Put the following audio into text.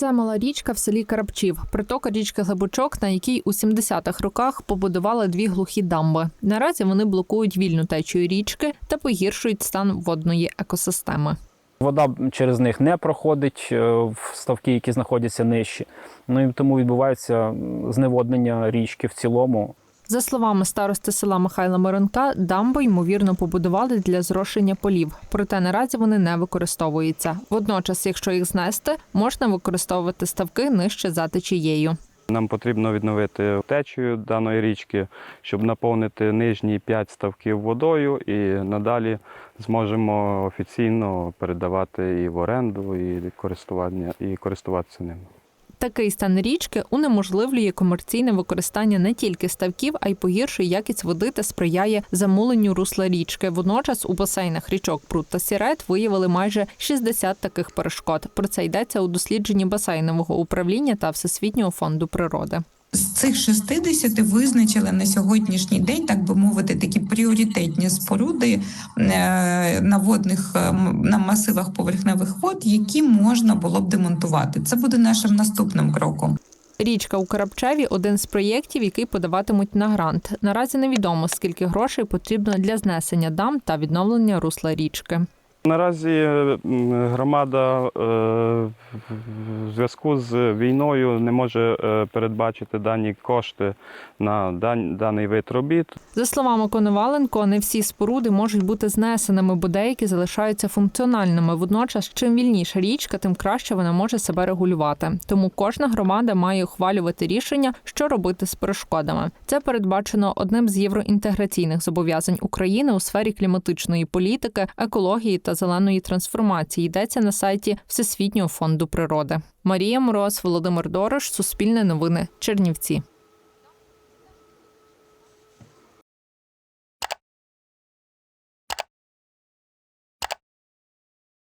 Це мала річка в селі Карабчів, притока річки Глибочок, на якій у 70-х роках побудували дві глухі дамби. Наразі вони блокують вільну течію річки та погіршують стан водної екосистеми. Вода через них не проходить е, в ставки, які знаходяться нижче. Ну і тому відбувається зневоднення річки в цілому. За словами старости села Михайла Миронка, дамби ймовірно побудували для зрошення полів, проте наразі вони не використовуються. Водночас, якщо їх знести, можна використовувати ставки нижче за течією. Нам потрібно відновити течію даної річки, щоб наповнити нижні 5 ставків водою, і надалі зможемо офіційно передавати і в оренду, і користування, і користуватися ним. Такий стан річки унеможливлює комерційне використання не тільки ставків, а й погіршує якість води та сприяє замуленню русла річки. Водночас у басейнах річок Прут та Сірет виявили майже 60 таких перешкод. Про це йдеться у дослідженні басейнового управління та Всесвітнього фонду природи. З цих 60 визначили на сьогоднішній день, так би мовити, такі пріоритетні споруди е, на водних е, на масивах поверхневих вод, які можна було б демонтувати. Це буде нашим наступним кроком. Річка у Карабчеві один з проєктів, який подаватимуть на грант. Наразі невідомо скільки грошей потрібно для знесення дам та відновлення русла річки. Наразі е, громада е, в зв'язку з війною не може е, передбачити дані кошти на дан- даний вид робіт. За словами Коноваленко, не всі споруди можуть бути знесеними, бо деякі залишаються функціональними. Водночас, чим вільніша річка, тим краще вона може себе регулювати. Тому кожна громада має ухвалювати рішення, що робити з перешкодами. Це передбачено одним з євроінтеграційних зобов'язань України у сфері кліматичної політики, екології та зеленої трансформації. Йдеться на сайті Всесвітнього фонду природи. Марія Мороз, Володимир Дорош, Суспільне новини, Чернівці.